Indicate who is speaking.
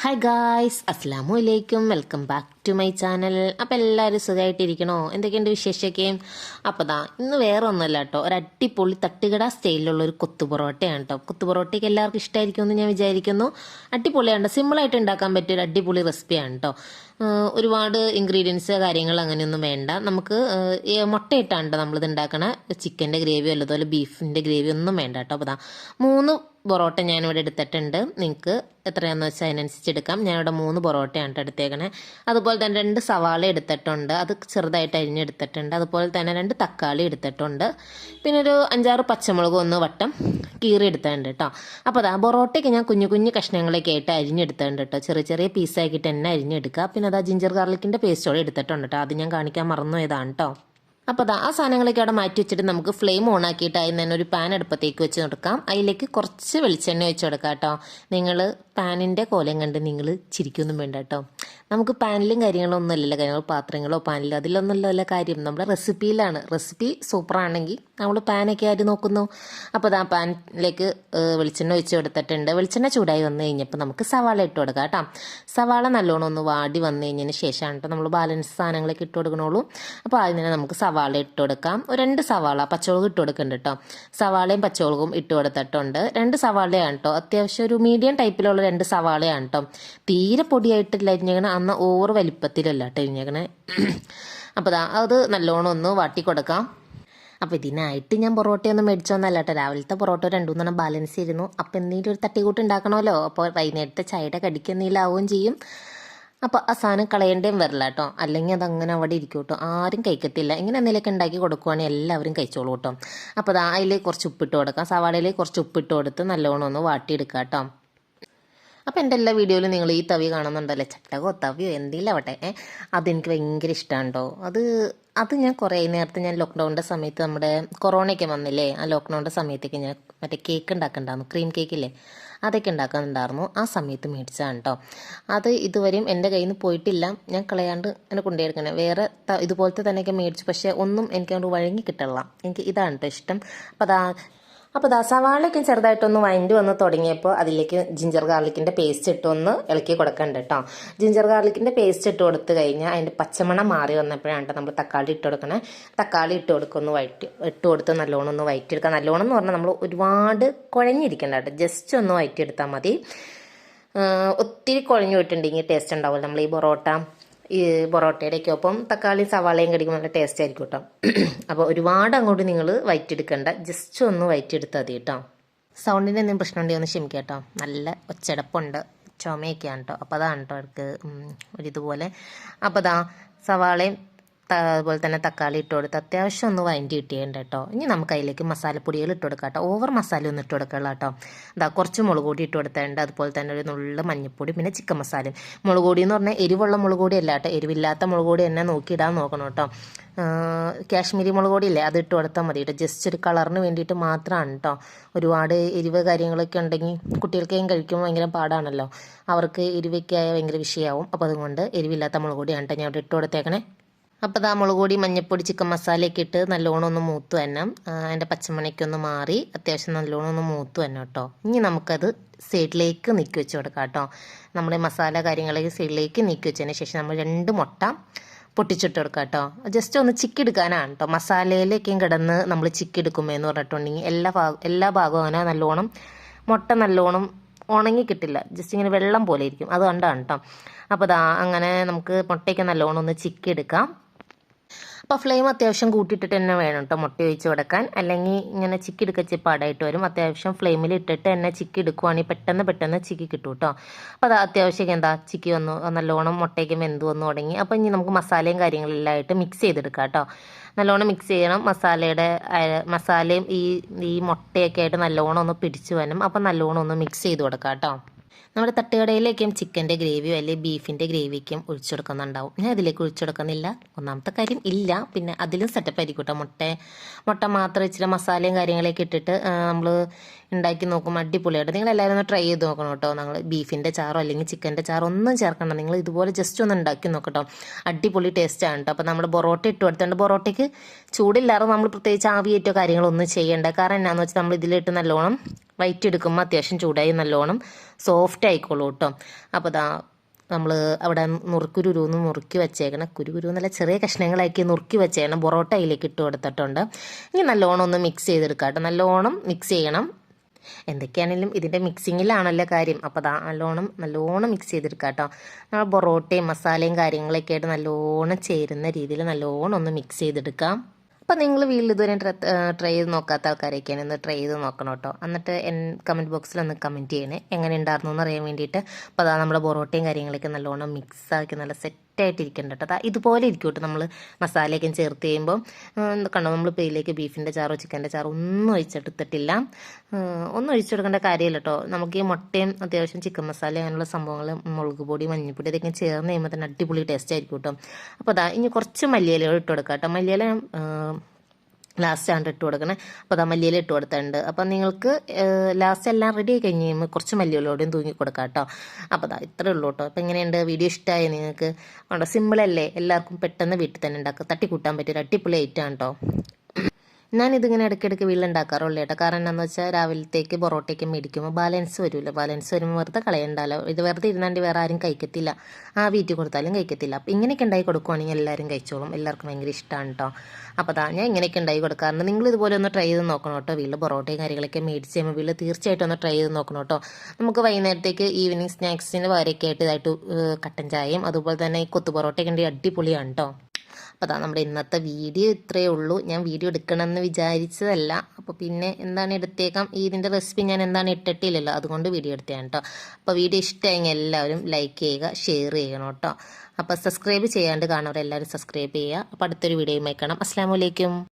Speaker 1: Hi guys അസ്സാം വലൈക്കും welcome back to my channel അപ്പോൾ എല്ലാവരും സുഖമായിട്ടിരിക്കണോ എന്തൊക്കെയുണ്ട് വിശേഷമൊക്കെ? അപ്പോൾ ദാ ഇന്ന് വേറെ ഒന്നുമല്ല കേട്ടോ. ഒരു അടിപൊളി തട്ടുകട സ്റ്റൈലിലുള്ള ഒരു കൊത്തു പൊറോട്ടയാണ് കേട്ടോ. കൊത്തു പൊറോട്ടയ്ക്ക് എല്ലാവർക്കും ഇഷ്ടമായിരിക്കുമെന്ന് ഞാൻ വിചാരിക്കുന്നു. അടിപൊളിയാണ്. സിമ്പിളായിട്ട് ഉണ്ടാക്കാൻ പറ്റിയ ഒരു അടിപൊളി റെസിപ്പിയാണ് കേട്ടോ. ഒരുപാട് ഇൻഗ്രീഡിയൻസ് കാര്യങ്ങൾ അങ്ങനെയൊന്നും വേണ്ട. നമുക്ക് മുട്ടയിട്ടാണ് നമ്മൾ നമ്മളിത് ഉണ്ടാക്കണ ചിക്കന്റെ ഗ്രേവിയോ അല്ലതുപോലെ ബീഫിന്റെ ഗ്രേവി ഒന്നും വേണ്ട കേട്ടോ അപ്പോൾ മൂന്ന് പൊറോട്ട ഞാനിവിടെ എടുത്തിട്ടുണ്ട്. നിങ്ങൾക്ക് എത്രയാണെന്ന് വെച്ചാൽ അതിനനുസരിച്ച് എടുക്കാം. ഞാനിവിടെ മൂന്ന് പൊറോട്ടയാണ് എടുത്തേക്കണേ. അതുപോലെ തന്നെ രണ്ട് സവാള എടുത്തിട്ടുണ്ട്. അത് ചെറുതായിട്ട് അരിഞ്ഞെടുത്തിട്ടുണ്ട് അതുപോലെ തന്നെ രണ്ട് തക്കാളി എടുത്തിട്ടുണ്ട്. പിന്നെ ഒരു അഞ്ചാറ് പച്ചമുളക് ഒന്ന് വട്ടം കീറി എടുത്തിട്ടുണ്ട് കേട്ടോ അപ്പോൾ അതാ പൊറോട്ടയ്ക്ക് ഞാൻ കുഞ്ഞു കുഞ്ഞു കഷ്ണങ്ങളൊക്കെ ആയിട്ട് അരിഞ്ഞെടുത്തിട്ടുണ്ട് കേട്ടോ ചെറിയ ചെറിയ പീസാക്കിയിട്ട് തന്നെ അരിഞ്ഞെടുക്കുക. പിന്നെ അതാ ജിഞ്ചർ ഗാർലിക്കിന്റെ പേസ്റ്റോടെ എടുത്തിട്ടുണ്ട് കേട്ടോ അത് ഞാൻ കാണിക്കാൻ മറന്നു പോയതാണ് കേട്ടോ അപ്പോൾ അതാ ആ സാധനങ്ങളൊക്കെ അവിടെ മാറ്റി വെച്ചിട്ട് നമുക്ക് ഫ്ലെയിം ഓൺ ആക്കിയിട്ട് അതിന് തന്നെ ഒരു പാൻ അടുപ്പത്തേക്ക് വെച്ച് കൊടുക്കാം. അതിലേക്ക് കുറച്ച് വെളിച്ചെണ്ണ വെച്ച് കൊടുക്കാം കേട്ടോ നിങ്ങൾ പാനിന്റെ കോലം കണ്ട് നിങ്ങൾ ചിരിക്കൊന്നും വേണ്ട കേട്ടോ നമുക്ക് പാനിലും കാര്യങ്ങളോ ഒന്നും അല്ലല്ലോ. കാര്യങ്ങൾ പാത്രങ്ങളോ പാനിലോ അതിലൊന്നുമല്ല കാര്യം. നമ്മുടെ റെസിപ്പിയിലാണ്. റെസിപ്പി സൂപ്പറാണെങ്കിൽ നമ്മൾ പാനൊക്കെ ആര് നോക്കുന്നു? അപ്പോൾ ആ പാനിലേക്ക് വെളിച്ചെണ്ണ ഒഴിച്ച് കൊടുത്തിട്ടുണ്ട് വെളിച്ചെണ്ണ ചൂടായി വന്നു കഴിഞ്ഞപ്പോൾ നമുക്ക് സവാള ഇട്ട് കൊടുക്കാം കേട്ടോ. സവാള നല്ലോണം ഒന്ന് വാടി വന്നു കഴിഞ്ഞതിന് ശേഷമാണ് കേട്ടോ നമ്മൾ ബാലൻസ് സാധനങ്ങളൊക്കെ ഇട്ട് കൊടുക്കണുള്ളൂ. അപ്പോൾ ആദ്യം തന്നെ നമുക്ക് സവാള ഇട്ട് കൊടുക്കാം. രണ്ട് സവാള പച്ചമുളക് ഇട്ട് കൊടുക്കുന്നുണ്ട് കേട്ടോ സവാളയും പച്ചമുളകും ഇട്ട് കൊടുത്തിട്ടുണ്ട്. രണ്ട് സവാളയാണ് കേട്ടോ അത്യാവശ്യം ഒരു മീഡിയം ടൈപ്പിലുള്ള രണ്ട് സവാളയാണ് കേട്ടോ തീരെ പൊടിയായിട്ടില്ല അരിഞ്ഞേക്കണേ അന്ന് ഓവർ വലിപ്പത്തിലല്ല കേട്ടോ അരിഞ്ഞേക്കണേ അപ്പോൾ അത് നല്ലോണം ഒന്ന് വാട്ടി കൊടുക്കാം. അപ്പോൾ ഇതിനായിട്ട് ഞാൻ പൊറോട്ടയൊന്നും മേടിച്ചൊന്നല്ല കേട്ടോ രാവിലത്തെ പൊറോട്ട രണ്ടു മൂന്നെണ്ണം ബാലൻസ് ഇരുന്നു അപ്പോൾ എന്തെങ്കിലും ഒരു തട്ടിക്കൂട്ട് ഉണ്ടാക്കണമല്ലോ. അപ്പോൾ വൈകുന്നേരത്തെ ചായയുടെ കടിക്ക് എന്തെങ്കിലും ആവുകയും ചെയ്യും. അപ്പോൾ ആ സാധനം കളയേണ്ടേയും വരില്ല കേട്ടോ അല്ലെങ്കിൽ അത് അങ്ങനെ അവിടെ ഇരിക്കും കേട്ടോ ആരും കഴിക്കത്തില്ല. ഇങ്ങനെ എന്തെങ്കിലുമൊക്കെ ഉണ്ടാക്കി കൊടുക്കുവാണെങ്കിൽ എല്ലാവരും കഴിച്ചോളൂ കേട്ടോ അപ്പോൾ അത് അതിൽ കുറച്ച് ഉപ്പിട്ട് കൊടുക്കാം. സവാളയിൽ കുറച്ച് ഉപ്പിട്ട് കൊടുത്ത് നല്ലോണം ഒന്ന് വാട്ടിയെടുക്കാം കേട്ടോ അപ്പോൾ എന്റെ എല്ലാ വീഡിയോയിലും നിങ്ങൾ ഈ തവി കാണുന്നുണ്ടല്ലേ? ചട്ടകോ തവിയോ എന്തെങ്കിലും ആവട്ടെ. ഏ അതെനിക്ക് ഭയങ്കര ഇഷ്ടമാണ് അത് അത് ഞാൻ കുറേ നേരത്തെ ഞാൻ ലോക്ക്ഡൗണിന്റെ സമയത്ത് നമ്മുടെ കൊറോണയൊക്കെ വന്നില്ലേ? ആ ലോക്ക്ഡൗണിന്റെ സമയത്തൊക്കെ ഞാൻ മറ്റേ കേക്ക് ഉണ്ടാക്കുന്നുണ്ടായിരുന്നു ക്രീം കേക്കില്ലേ അതൊക്കെ ഉണ്ടാക്കുന്നുണ്ടായിരുന്നു ആ സമയത്ത് മേടിച്ചതാണ് കേട്ടോ അത് ഇതുവരെയും എന്റെ കയ്യിൽ നിന്ന് പോയിട്ടില്ല. ഞാൻ കളയാണ്ട് എന്നെ കൊണ്ടുപോയിരിക്കണേ. വേറെ ഇതുപോലത്തെ തന്നെയൊക്കെ മേടിച്ചു. പക്ഷേ ഒന്നും എനിക്കതുകൊണ്ട് വഴങ്ങി കിട്ടില്ല എനിക്ക് ഇതാണ് കേട്ടോ ഇഷ്ടം. അപ്പോൾ അതാ അപ്പോൾ ദാ ചെറുതായിട്ടൊന്ന് വൈൻഡ് വന്ന് തുടങ്ങിയപ്പോൾ അതിലേക്ക് ജിഞ്ചർ ഗാർലിക്കിന്റെ പേസ്റ്റ് ഇട്ടൊന്ന് ഇളക്കി കൊടുക്കണ്ട കേട്ടോ ജിഞ്ചർ ഗാർലിക്കിന്റെ പേസ്റ്റ് ഇട്ട് കൊടുത്ത് കഴിഞ്ഞാൽ അതിന്റെ പച്ചമണം മാറി വന്നപ്പോഴാണ് കേട്ടോ നമ്മൾ തക്കാളി ഇട്ട് കൊടുക്കണേ. തക്കാളി ഇട്ട് കൊടുക്കൊന്ന് വഴറ്റി ഇട്ട് കൊടുത്ത് നല്ലോണം ഒന്ന് വഴറ്റിയെടുക്കുക നല്ലോണം എന്ന് പറഞ്ഞാൽ നമ്മൾ ഒരുപാട് കുഴഞ്ഞിരിക്കണ്ട കേട്ടോ ജസ്റ്റ് ഒന്ന് വഴറ്റിയെടുത്താൽ മതി. ഒത്തിരി കുഴഞ്ഞു പോയിട്ടുണ്ടെങ്കിൽ ടേസ്റ്റ് ഉണ്ടാവില്ല നമ്മൾ ഈ പൊറോട്ട ഈ പൊറോട്ടയുടെയൊക്കെ ഒപ്പം തക്കാളി സവാളയും കടിക്കുമ്പോൾ നല്ല ടേസ്റ്റ് ആയിരിക്കും കേട്ടോ അപ്പോൾ ഒരുപാട് അങ്ങോട്ട് നിങ്ങൾ വയറ്റെടുക്കണ്ട ജസ്റ്റ് ഒന്ന് വയറ്റെടുത്താൽ മതി കേട്ടോ സൗണ്ടിന്റെ എന്തെങ്കിലും പ്രശ്നമുണ്ടെങ്കിൽ ഒന്ന് ക്ഷമിക്കാം കേട്ടോ നല്ല ഒച്ചടപ്പുണ്ട്. ചുമയൊക്കെയാണ് കേട്ടോ അപ്പോൾ അതാണ് കേട്ടോ അവർക്ക് ഉം, ഒരിതുപോലെ അപ്പോൾ അതാ സവാളയും അതുപോലെ തന്നെ തക്കാളി ഇട്ട് കൊടുത്ത് അത്യാവശ്യം ഒന്ന് വൈൻഡ് കിട്ടിയുണ്ട് കേട്ടോ. ഇനി നമുക്ക് അതിലേക്ക് മസാലപ്പൊടികൾ ഇട്ട് കൊടുക്കാം കേട്ടോ. ഓവർ മസാല ഒന്നും ഇട്ട് കൊടുക്കല്ല കേട്ടോ. ഇതാ കുറച്ച് മുളക് പൊടി ഇട്ട് കൊടുത്തേണ്ട അതുപോലെ തന്നെ ഒരു നുള്ള മഞ്ഞപ്പൊടി പിന്നെ ചിക്കൻ മസാലയും. മുളക് പൊടി എന്ന് പറഞ്ഞാൽ എരിവുള്ള മുളക് അല്ല കേട്ടോ. എരിവില്ലാത്ത മുളക് പൊടി തന്നെ നോക്കിയിടാൻ നോക്കണം കേട്ടോ. കാശ്മീരി മുളക് പൊടി ഇല്ലേ? അത് ഇട്ട് കൊടുത്താൽ മതി കേട്ടോ. ജസ്റ്റ് ഒരു കളറിന് വേണ്ടിയിട്ട് മാത്രമാണ് കേട്ടോ. ഒരുപാട് എരിവ് കാര്യങ്ങളൊക്കെ ഉണ്ടെങ്കിൽ കുട്ടികൾക്കും കഴിക്കുമ്പോൾ ഭയങ്കര പാടാണല്ലോ. അവർക്ക് എരിവൊക്കെ ഭയങ്കര വിഷയമാവും. അപ്പോൾ അതുകൊണ്ട് എരിവില്ലാത്ത മുളക് പൊടിയാണ് കേട്ടോ ഞാൻ അവിടെ ഇട്ട് കൊടുത്തേക്കണേ. അപ്പോൾ ദാ മുളക് പൊടി മഞ്ഞപ്പൊടി ചിക്കൻ മസാലയൊക്കെ ഇട്ട് നല്ലോണം ഒന്ന് മൂത്ത് തന്നെ അതിന്റെ പച്ചമണിക്കൊന്ന് മാറി അത്യാവശ്യം നല്ലോണം ഒന്ന് മൂത്ത് തന്നെ കേട്ടോ. ഇനി നമുക്കത് സൈഡിലേക്ക് നീക്കി വെച്ച് കൊടുക്കാം കേട്ടോ. നമ്മുടെ മസാല കാര്യങ്ങളൊക്കെ സൈഡിലേക്ക് നീക്കി വെച്ചതിന് ശേഷം നമ്മൾ രണ്ട് മുട്ട പൊട്ടിച്ചിട്ട് കൊടുക്കാം കേട്ടോ. ജസ്റ്റ് ഒന്ന് ചിക്കി എടുക്കാനാണ് കേട്ടോ. മസാലയിലേക്കും കിടന്ന് നമ്മൾ ചിക്കി എടുക്കുമ്പോൾ എന്ന് പറഞ്ഞിട്ടുണ്ടെങ്കിൽ എല്ലാ ഭാഗം എല്ലാ ഭാഗവും അങ്ങനെ നല്ലോണം മുട്ട നല്ലോണം ഉണങ്ങി കിട്ടില്ല. ജസ്റ്റ് ഇങ്ങനെ വെള്ളം പോലെ ഇരിക്കും. അതുകൊണ്ടാണ് കേട്ടോ. അപ്പോൾ ദാ അങ്ങനെ നമുക്ക് മുട്ടയ്ക്ക് നല്ലോണം ഒന്ന് ചിക്കി എടുക്കാം അപ്പോൾ ഫ്ലെയിം അത്യാവശ്യം കൂട്ടിയിട്ടിട്ട് തന്നെ വേണം കേട്ടോ മുട്ട ഒഴിച്ച് കൊടുക്കാൻ അല്ലെങ്കിൽ ഇങ്ങനെ ചിക്കി എടുക്കച്ച് പാടായിട്ട് വരും. അത്യാവശ്യം ഫ്ലെയിമിൽ ഇട്ടിട്ട് തന്നെ ചിക്കി എടുക്കുവാണെങ്കിൽ പെട്ടെന്ന് പെട്ടെന്ന് ചിക്കി കിട്ടും കേട്ടോ അപ്പോൾ അത് അത്യാവശ്യം എന്താ ചിക്കി വന്നു നല്ലോണം മുട്ടയ്ക്ക് വെന്ത് വന്നു തുടങ്ങി. അപ്പോൾ ഇനി നമുക്ക് മസാലയും കാര്യങ്ങളെല്ലാം ആയിട്ട് മിക്സ് ചെയ്തെടുക്കാം കേട്ടോ നല്ലോണം മിക്സ് ചെയ്യണം. മസാലയുടെ മസാലയും ഈ ഈ മുട്ടയൊക്കെ ആയിട്ട് നല്ലോണം ഒന്ന് പിടിച്ചു വരണം. അപ്പോൾ നല്ലോണം ഒന്ന് മിക്സ് ചെയ്ത് കൊടുക്കാം കേട്ടോ നമ്മുടെ തട്ടുകടയിലേക്കും ചിക്കന്റെ ഗ്രേവിയോ അല്ലെങ്കിൽ ബീഫിന്റെ ഗ്രേവിക്കും ഒഴിച്ചു കൊടുക്കുന്നുണ്ടാവും ഞാൻ അതിലേക്ക് ഒഴിച്ചു കൊടുക്കുന്നില്ല ഒന്നാമത്തെ കാര്യം ഇല്ല. പിന്നെ അതിലും സെറ്റപ്പ് ആയിരിക്കും മുട്ട മുട്ട മാത്രം ഇച്ചിരി മസാലയും കാര്യങ്ങളൊക്കെ ഇട്ടിട്ട് നമ്മൾ ഉണ്ടാക്കി നോക്കും അടിപൊളിയായിട്ട് നിങ്ങൾ എല്ലാവരും ഒന്ന് ട്രൈ ചെയ്ത് നോക്കണം കേട്ടോ നിങ്ങൾ ബീഫിന്റെ ചാറോ അല്ലെങ്കിൽ ചിക്കന്റെ ചാറോ ഒന്നും ചേർക്കണ്ട. നിങ്ങൾ ഇതുപോലെ ജസ്റ്റ് ഒന്ന് ഉണ്ടാക്കി നോക്കട്ടോ അടിപൊളി ടേസ്റ്റാണ് കേട്ടോ അപ്പോൾ നമ്മൾ പൊറോട്ട ഇട്ട് കൊടുത്തുകൊണ്ട് പൊറോട്ടയ്ക്ക് ചൂടില്ലാതെ നമ്മൾ പ്രത്യേകിച്ച് ആവിയേറ്റോ കാര്യങ്ങളൊന്നും ചെയ്യേണ്ട. കാരണം എന്നാന്ന് വെച്ചാൽ നമ്മൾ ഇതിലിട്ട് നല്ലോണം വൈറ്റ് എടുക്കുമ്പോൾ അത്യാവശ്യം ചൂടായി നല്ലോണം സോഫ്റ്റ് ആയിക്കോളൂ കേട്ടോ. അപ്പോൾ ദാ നമ്മൾ അവിടെ നുറുക്കുരുന്ന് നുറുക്കി വെച്ചേക്കണം കുരുകുരു നല്ല ചെറിയ കഷ്ണങ്ങളാക്കി നുറുക്കി വെച്ചേക്കണം പൊറോട്ട അതിലേക്ക് ഇട്ട് കൊടുത്തിട്ടുണ്ട്. ഇനി നല്ലോണം ഒന്ന് മിക്സ് ചെയ്തെടുക്കാം കേട്ടോ. നല്ലോണം മിക്സ് ചെയ്യണം. എന്തൊക്കെയാണെങ്കിലും ഇതിന്റെ മിക്സിങ്ങിലാണല്ലോ കാര്യം. അപ്പോൾ അതാ നല്ലോണം നല്ലോണം മിക്സ് ചെയ്തെടുക്കാം കേട്ടോ. നമ്മൾ പൊറോട്ടയും മസാലയും കാര്യങ്ങളൊക്കെ ആയിട്ട് നല്ലോണം ചേരുന്ന രീതിയിൽ നല്ലോണം ഒന്ന് മിക്സ് ചെയ്തെടുക്കാം. അപ്പോൾ നിങ്ങൾ വീട്ടിൽ ഇതുവരെ ട്രൈ ചെയ്ത് നോക്കാത്ത ആൾക്കാരൊക്കെയാണ്. ഒന്ന് ട്രൈ ചെയ്ത് നോക്കണം കേട്ടോ. എന്നിട്ട് എൻ കമന്റ് ബോക്സിൽ ഒന്ന് കമന്റ് ചെയ്യണേ. എങ്ങനെ ഉണ്ടായിരുന്നു എന്ന് അറിയാൻ വേണ്ടിയിട്ട്. അപ്പോൾ അതാ നമ്മുടെ പൊറോട്ടയും കാര്യങ്ങളൊക്കെ നല്ലോണം മിക്സ് ആക്കി നല്ല സെറ്റായിട്ടിരിക്കണ്ട കേട്ടോ. അതാ ഇതുപോലെ ഇരിക്കും കേട്ടോ നമ്മൾ മസാലയൊക്കെ ചേർത്ത് കഴിയുമ്പോൾ കണ്ടോ? നമ്മൾ പേരിലേക്ക് ബീഫിന്റെ ചാറോ ചിക്കന്റെ ചാറോ ഒന്നും ഒഴിച്ചെടുത്തിട്ടില്ല. ഒന്നും ഒഴിച്ചെടുക്കേണ്ട കാര്യമില്ല കേട്ടോ. നമുക്ക് ഈ മുട്ടയും അത്യാവശ്യം ചിക്കൻ മസാല അങ്ങനെയുള്ള സംഭവങ്ങൾ മുളക് പൊടി മഞ്ഞൾപ്പൊടി ഇതൊക്കെ ചേർന്ന് കഴിയുമ്പോൾ തന്നെ അടിപൊളി ടേസ്റ്റ് ആയിരിക്കും കേട്ടോ. അപ്പോൾ അതാ ഇനി കുറച്ച് മല്ലിയില ഇട്ട് കൊടുക്കാം കേട്ടോ. മല്ലിയില ലാസ്റ്റ് ആണ് ഇട്ട് കൊടുക്കണേ. അപ്പോൾ അതാ മല്ലിയില ഇട്ട് കൊടുത്തിട്ടുണ്ട്. അപ്പം നിങ്ങൾക്ക് ലാസ്റ്റ് എല്ലാം റെഡി ആയി കഴിഞ്ഞ് കഴിയുമ്പോൾ കുറച്ച് മല്ലിയിലോടെയും തൂങ്ങി കൊടുക്കാം കേട്ടോ. അപ്പോൾ അതാ ഇത്രേ ഉള്ളൂ കേട്ടോ. അപ്പോൾ എങ്ങനെയുണ്ട്? വീഡിയോ ഇഷ്ടമായി നിങ്ങൾക്ക്? ഉണ്ടോ സിമ്പിളല്ലേ എല്ലാവർക്കും പെട്ടെന്ന് വീട്ടിൽ തന്നെ ഉണ്ടാക്കുക തട്ടിക്കൂട്ടാൻ പറ്റിയ ഒരു അടിപൊളി ആണ് കേട്ടോ. ഞാനിതിങ്ങനെ ഇടയ്ക്കിടയ്ക്ക് വീട്ടിലുണ്ടാക്കാറുള്ളൂ കേട്ടോ. കാരണം എന്താണെന്ന് വെച്ചാൽ രാവിലത്തേക്ക് പൊറോട്ടയ്ക്ക് മേടിക്കുമ്പോൾ ബാലൻസ് വരുമല്ലോ ബാലൻസ് വരുമ്പോൾ വെറുതെ കളയണ്ടല്ലോ ഇത് വെറുതെ ഇരുന്നാണ്ട് വേറെ ആരും കഴിക്കത്തില്ല. ആ വീട്ടിൽ കൊടുത്താലും കഴിക്കത്തില്ല. അപ്പം ഇങ്ങനെയൊക്കെ ഉണ്ടായി കൊടുക്കുവാണെങ്കിൽ എല്ലാവരും കഴിച്ചോളും. എല്ലാവർക്കും ഭയങ്കര ഇഷ്ടമാണ് കേട്ടോ അപ്പോൾ അതാ ഞാൻ ഇങ്ങനെയൊക്കെ ഉണ്ടായി കൊടുക്കാറുണ്ട് നിങ്ങൾ ഇതുപോലെ ഒന്ന് ട്രൈ ചെയ്ത് നോക്കണം കേട്ടോ വീട്ടിൽ പൊറോട്ടയും കാര്യങ്ങളൊക്കെ മേടിച്ച് കഴിയുമ്പോൾ വീട്ടിൽ തീർച്ചയായിട്ടും ഒന്ന് ട്രൈ ചെയ്ത് നോക്കണം കേട്ടോ നമുക്ക് വൈകുന്നേരത്തേക്ക് ഈവനിങ് സ്നാക്സിന് വരെയൊക്കെ ആയിട്ട് ഇതായിട്ട് കട്ടൻ ചായയും അതുപോലെ തന്നെ ഈ കൊത്തു പൊറോട്ടയൊക്കെ ഉണ്ടെങ്കിൽ അടിപൊളിയാണ് കേട്ടോ അപ്പോൾ അതാ നമ്മുടെ ഇന്നത്തെ വീഡിയോ ഇത്രയേ ഉള്ളൂ. ഞാൻ വീഡിയോ എടുക്കണമെന്ന് വിചാരിച്ചതല്ല. അപ്പോൾ പിന്നെ എന്താണ് എടുത്തേക്കാം? ഇതിന്റെ റെസിപ്പി ഞാൻ എന്താണ് ഇട്ടിട്ടില്ലല്ലോ അതുകൊണ്ട് വീഡിയോ എടുത്തതാണ് കേട്ടോ അപ്പോൾ വീഡിയോ ഇഷ്ടമായെങ്കിൽ എല്ലാവരും ലൈക്ക് ചെയ്യുക ഷെയർ ചെയ്യണം കേട്ടോ അപ്പോൾ സബ്സ്ക്രൈബ് ചെയ്യാണ്ട് കാണുന്നവരെല്ലാവരും സബ്സ്ക്രൈബ് ചെയ്യുക. അപ്പോൾ അടുത്തൊരു വീഡിയോയും കാണാം. അസ്സാം